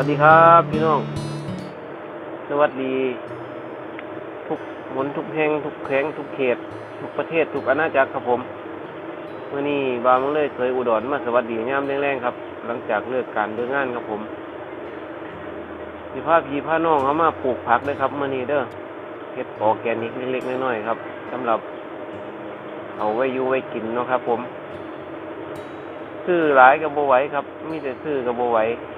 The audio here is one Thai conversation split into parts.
วัสดีครับพี่น้อง สวัสดี ทุกหมนทุกแห่งทุกแข้งทุกเขต ทุกประเทศทุกอาณาจักรครับผมเมื่อนี้บาวมังเลยเคยอุดรมาสวัสดียามแรงๆครับ หลังจากเลิกการเลิกงานครับผมพี่พาพี่พาน้องเขามาปลูกผักเลยครับเมื่อนี้เด้อเฮ็ดออแกนิกเล็กๆน้อยๆครับสำหรับ เอาไว้อยู่ไว้กินเนาะครับ ผมซื้อหลายกับโบไหวครับ มีแต่ซื้อกับโบไหวแ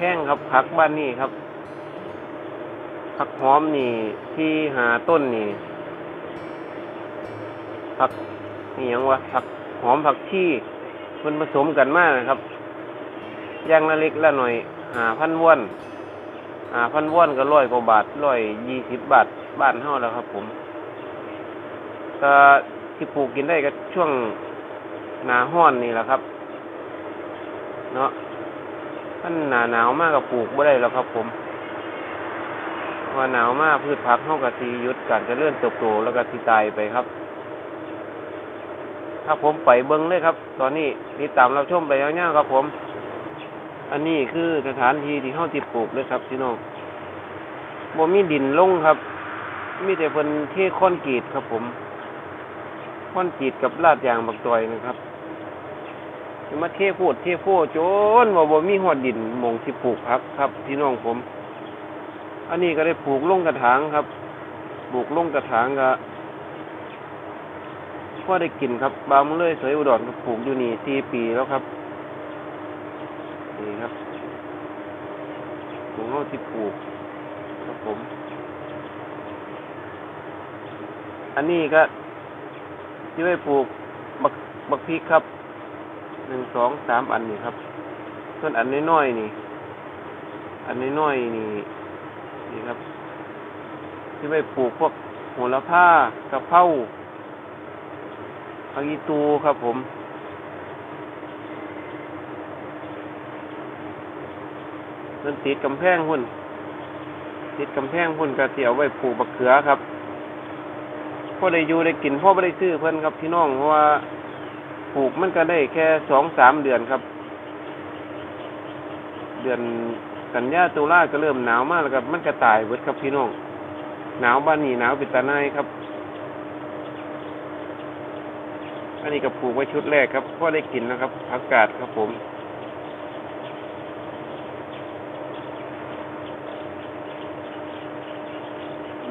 พงครับผักบ้านนี่ครับผักหอมนี่ที่หาต้นนี่ผักนี่ยังวะผักหอมผักชีมันผสมกันมากนะครับย่างละเล็กละหน่อยหาพันว่อนหาพันว่อนก็ร้อยกว่าบาทร้อยยี่สิบบาทบ้านเท่าแล้วครับ ผมก็ที่ปลูกกินได้ก็ช่วงหนาห้อนนี่แหละครับ เนาะ ท่านหนาหนาวมากกับปลูกบ่ได้แล้วครับ ผมว่าหนาวมากพืชผักเข้ากับสียุดการจะเลื่อนเติบโตแล้วก็สีตายไปครับ ถ้าผมไปเบิ้งเลยครับ ตอนนี้ติดตามเราชมไปยาวๆครับ ผม อันนี้คือสถานที่ที่เข้าติดปลูกเลยครับพี่น้องบ่มีดินลงครับ มีแต่เพิ่นเทค้อนกรีตครับ ผมค้อนกรีตกับลาดยางบักจอยนะครับ มาเทพูดเทโพโจนว่าบ่มีหอดดินมองสิปลูกพักครับพี่น้องผม อันนี้ก็ได้ปลูกลงกระถางครับ ปลูกลงกระถางก็พอได้กินครับ บางมือเลยสวยอุดรปลูกอยู่นี่สี่ปีแล้วครับนี่ครับปลูกเฮาที่ปลูกครับผม อันนี้ก็ที่ไว้ปลูกบักบักพริกครับ หนึ่งสองสามอันนี่ครับ ส่วนอันน้อยๆนี่ อันน้อยๆนี่นี่ครับ ที่ไปปลูกพวกโหระพากระเพราผักอีตูครับผมมันติดกำแพงหุ่น ติดกำแพงหุ่นกระเตียวไว้ปลูกบักเขือครับพ่อได้อยู่ได้กินพ่อไม่ได้ซื้อเพิ่อนครับพี่น้องเพราะว่า ปลูกมันก็ได้แค่สองสามเดือนครับ เดือนกันยาตุลาก็เริ่มหนาวมากแล้วครับ มันก็ตายเบิดครับพี่น้องหนาวบ้านนี้หนาวป็นตาหนครับ อันนี้ก็ปลูกไว้ชุดแรกครับก็ได้กินนะครับอากาศครับผม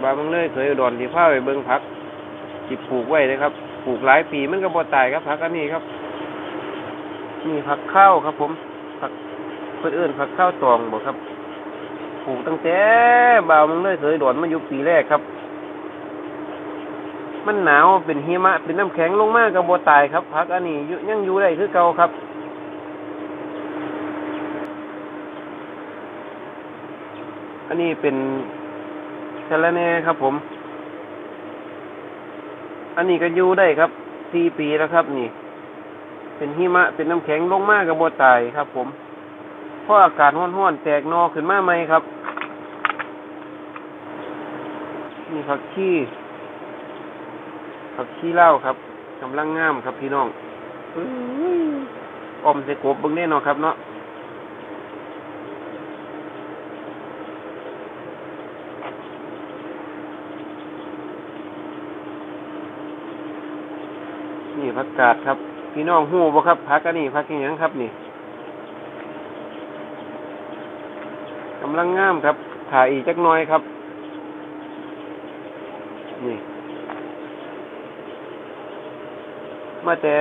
บางเมื่อเลยเคยอุดอนที่ผ้าไปเบิ้งพักที่ปลูกไว้นะครับ ปลูกหลายปีมันก็บ่ตายครับผักอันนี้ครับนี่ผักข้าวครับ ผมผักเพื่อนเอื้นผักข้าวตองบอกครับปลูกตั้งแต่บ่าวมึงเลยเคยโดนมาอยู่ปีแรกครับ มันหนาวเป็นหิมะเป็นน้ำแข็งลงมากก็บ่ตายครับผักอันนี้ยังอยู่ได้คือเก่าครับอันนี้เป็นสะระแหน่ครับผม อันนี้ก็อยู่ได้ครับสี่ปีแล้วครับ นี่ เป็นหิมะเป็นน้ำแข็งลงมากกับบตายครับ ผมเพราะอากาศร้อนๆแตกนอขึ้นมาไหมครับ นี่ผักชีผักชีเล่าครับกำลังงามครับพี่น้องอ้อมใส่กบบิ่งแน่นอนครับเนาะ นี่ ผักกาดครับ พี่น้องหูบ่ครับผักอันนี้ผักอหยังครับนี่กำลังงามครับ ถ่ายอีกจักหน้อยครับ นี่ มาแต่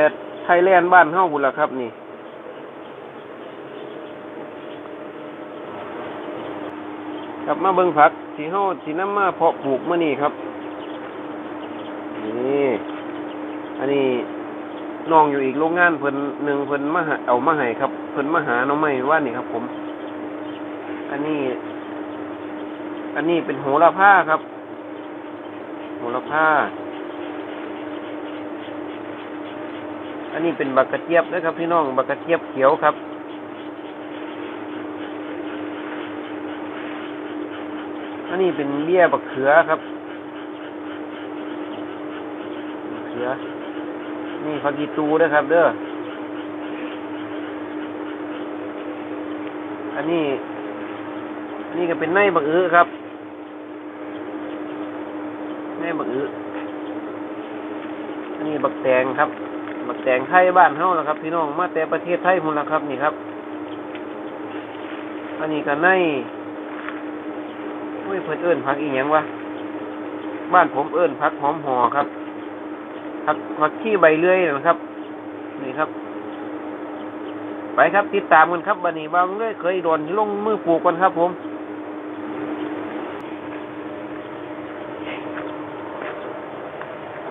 ไทยแลนด์บ้านเฮาบุญละครับนี่ครับมาเบิ่งผักที่เฮาที่นำมาเพาะปลูกมื้อนี้ครับ นี่ อันนี้ น้องอยู่อีกโรงงานเพิ่นหนึ่งเพิ่นมาหาเอามาให้ครับ เพิ่นมาหาน้องไม้ว่านี่ครับ ผม อันนี้ อันนี้เป็นโหระพาครับ โหระพาอันนี้เป็นบักกระเจี๊ยบนะครับ พี่น้องบักกระเจี๊ยบเขียวครับอันนี้เป็นเบี้ยบักเขือครับบักเขือ นี่ผักกีตูด้วยครับ เด้อ อันนี้ นี่ก็เป็นในบักอื้อครับในบักอื้ออันนี้บักแตงครับบักแตงไทยบ้านเฮาแล้วครับ พี่น้อง มาแต่ประเทศไทยพุ่นละครับ นี่ครับ อันนี้ก็ในอุ้ยเพิ่นเอิ้นผักอีหยังวะ บ้านผมเอิ้นผักหอมห่อครับ ผักผักขี้ใบเลื่อยนะครับ นี่ครับ ไปครับติดตามกันครับบันนี้บางเรื่อยเคยโดนลงมือปลูกกันครับ ผม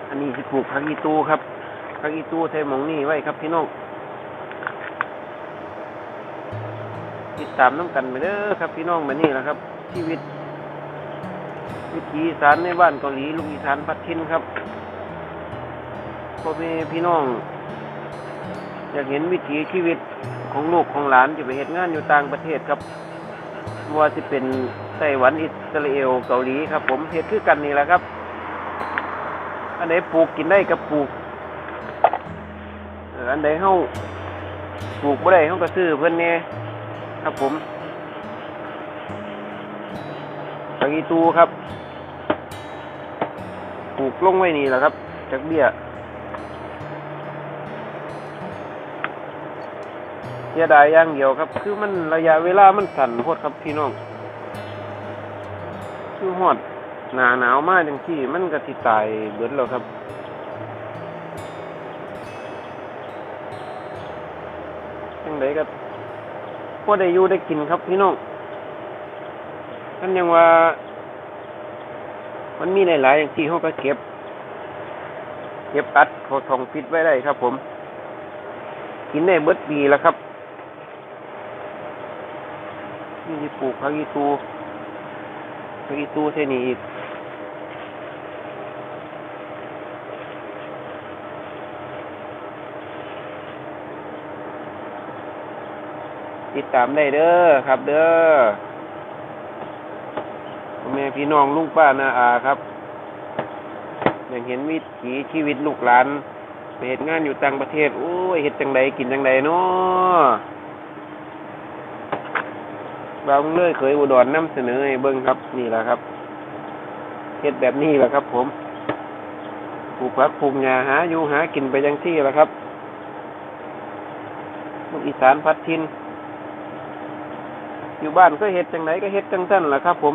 อันนี้ที่ปลูกผักอีตูครับผักอีตูใส่หมองนี่ไว้ครับพี่น้องติดตามน้ำกันไปเด้อครับพี่น้องแบบนี้แหละครับ ชีวิต วิถีอีสานในบ้านเกาหลีลูกอีสานพัดทินครับ พ่อแม่พี่น้อง อยากเห็นวิถีชีวิตของลูกของหลานจะไปเหตุงานอยู่ต่างประเทศครับว่าจะเป็นไต้หวันอิสราเอลเกาหลีครับ ผมเหตุคือกันนี่แหละครับ อันไหนปลูกกินได้กับปลูกอันไหนเฮาปลูกบ่ได้เฮาก็ซื้อเพิ่อนแหน่ครับผมผักอีตูครับ ปลูกลงไว้นี่แหละครับจากเบี้ย สียดายอย่างเดียวครับ คือมันระยะเวลามันสั้นโพดครับพี่น้องคือหอดหนาหนาวมากจังที่มันก็สิตายเบิดแล้วครับจังไดก็พอได้อยู่ได้กินครับพี่น้องนั่นยังว่า มันมีหลายๆอย่างที่เขาก็เก็บ เก็บอัดทองฟิตไว้ได้ครับผม กินได้เบิดปีแล้วครับ นี่ที่ ปลูกผักอีตูผักอีตูเท่นี้อีกติดตามได้เด้อครับเด้อแม่พี่น้องลุงป้านาอาครับอย่ากเห็นวิถีชีวิตลูกหลานไปเหตุงานอยู่ต่างประเทศ โอ้ยเฮ็ดจังใดกินจังใดเนาะ เราเลยเคยอุดรนำเสนอให้เบิ้งครับ นี่แหละครับเฮ็ดแบบนี้แหละครับ ผมปลูกผักปลูกหญ้าหาอยู่หากินไปยังที่แหละครับลูกอีสานพัดทิน อยู่บ้านก็เฮ็ดจังไหนก็เฮ็ดจังสั้นล่ะครับ ผม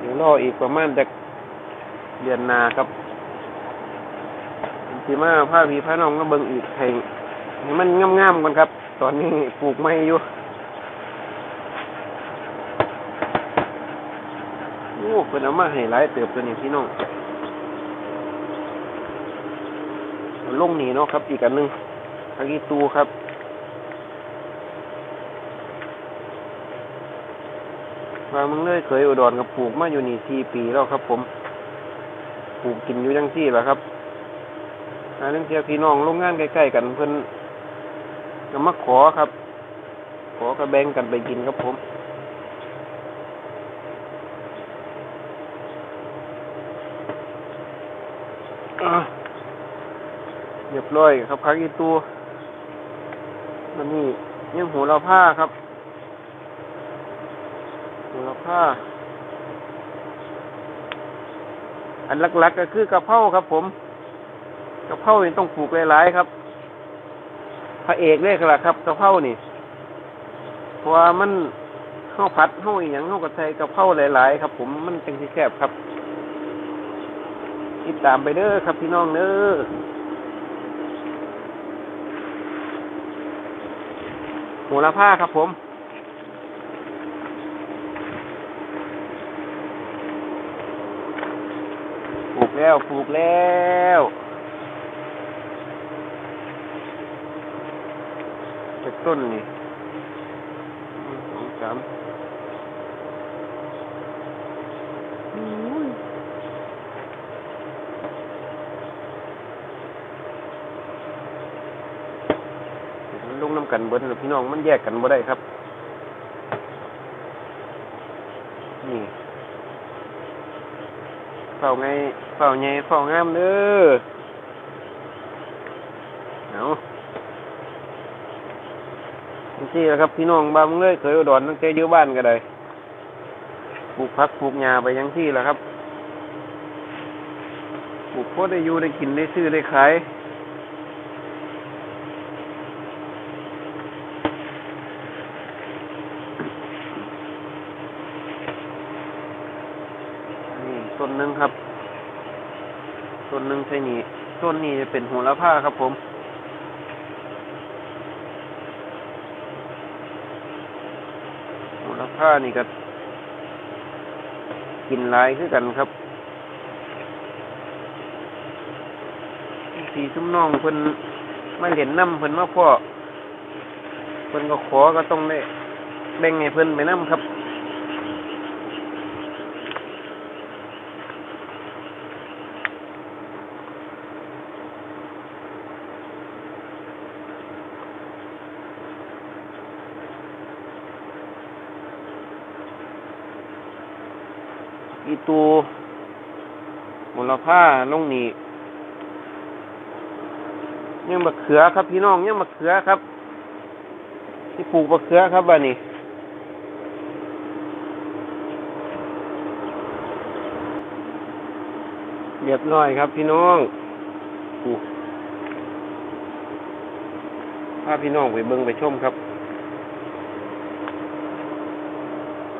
เดี๋ยวรออีกประมาณจากเดือนนาครับสีมาผ้าพีผ้าน้องก็เบิ่งอีกให้ให้มันงามๆกันครับ ตอนนี้ปลูกไม่อยู่โอ้เป็นเอามาให้หลายเติบตัวนี้พี่น้องลงนี่เนาะครับอีกอันนึงทักอีตูครับ ว่ามึงเลยเคยอุดรกับปลูกมาอยู่นี่สี่ปีแล้วครับ ผมปลูกกินอยู่จังซี่แหละครับอาเรื่องเทียพี่น้องโรงงานใกล้ๆกันเพิ่นก็มาขอครับ ขอก็แบ่งกันไปกินครับผมเรียบร้อยครับพักอีตัวมันนี่ยังหัวเราผ้าครับ มูลค่าอันหลักๆก็คือกระเพราครับ ผมกระเพรานี่ต้องปลูกหลายๆครับ พระเอกเลยครับครับกระเพรานี่เพราะว่ามันข้าวผัดข้าวอย่างข้าวกระใส่กะเพราหลายๆครับ ผมมันเป็นที่แคบครับติดตามไปเด้อครับพี่น้องเด้อหมูละผ้าครับผม ปลูก แล้วปลูกแล้วจากต้นนี่หนึ่งสองสามอุ้ยมันลงน้ำกันเบิดนะพี่น้องมันแยกกันบ่ได้ครับ นี่ เฝ้าไงเฝ้าไงเฝ้างามเด้อเอาที่แหละครับพี่น้องบ้านมึงเลยเคยอุดรตั้งแต่อยู่บ้านก็ได้ปลูกพักปลูกหญ้าไปยังที่แหละครับปลูกพอได้อยู่ได้กินได้ซื้อได้ขาย นี่ต้นหนึ่งครับต้นหนึ่งใช่นี่ ต้นนี้จะเป็นโหัวละผ้าครับผมโหัวละผ้านี่ก็กินลายคือกันครับสีซุ้มน้องเพิ่นมาเหรียญน้ำเพิ่นมาพ่อเพิ่นก็ขอก็ต้องได้แบ่งให้เพิ่นไปน้ำครับ อีตูมูลค่าลงนี่ยังบักเขือครับพี่น้องยังบักเขือครับ ที่ปลูกบักเขือครับบ้านี้เรียบร้อยครับพี่น้องอู้พาพี่น้องไปเบิ่งไปชมครับ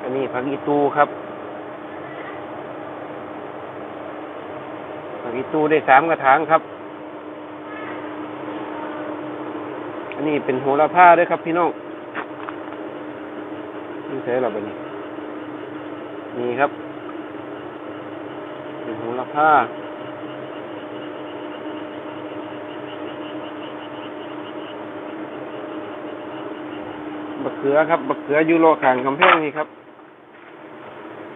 อันนี้ผักอีตูครับีตู้ได้สามกระถางครับ อันนี้เป็นโหระพาด้วยครับ พี่น้องนี่ใช่หรอบันนี้นี่ครับ เป็นโหระพาบักเขือครับ บักเขืออยู่โลขางกำแพงนี่ครับ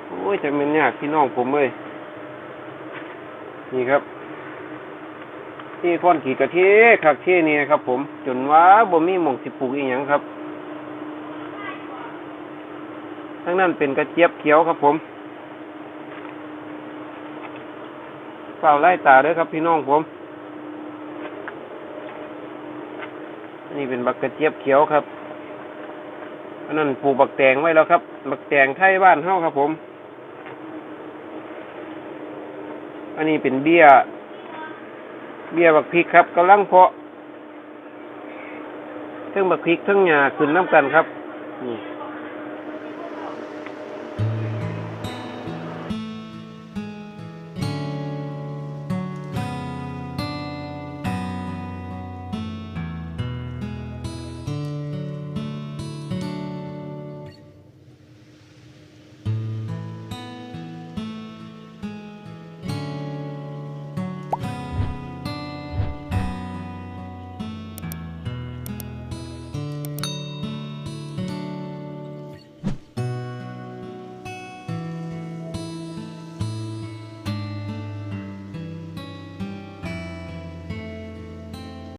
โอ้ยจะเป็นยากพี่น้องผมเลย นี่ครับที่ค้อนขีดกระเทคักเทนี่นะครับ ผม จนว่าบ่มีหม่องสิปลูกอีหยังครับทั้งนั้นเป็นกระเจี๊ยบเขียวครับผมเฝ้าไล่ตาด้อครับพี่น้องผมนนี้เป็นบักกระเจี๊ยบเขียวครับอันนั้นปลูกบักแตงไว้แล้วครับ บักแตงไทยบ้านเฮาครับผม อันนี้เป็นเบี้ย เบี้ยบักพริกครับกำลังเพาะเทั้งบักพริกเทั้งหญ้าขึ้นน้ำกันครับนี่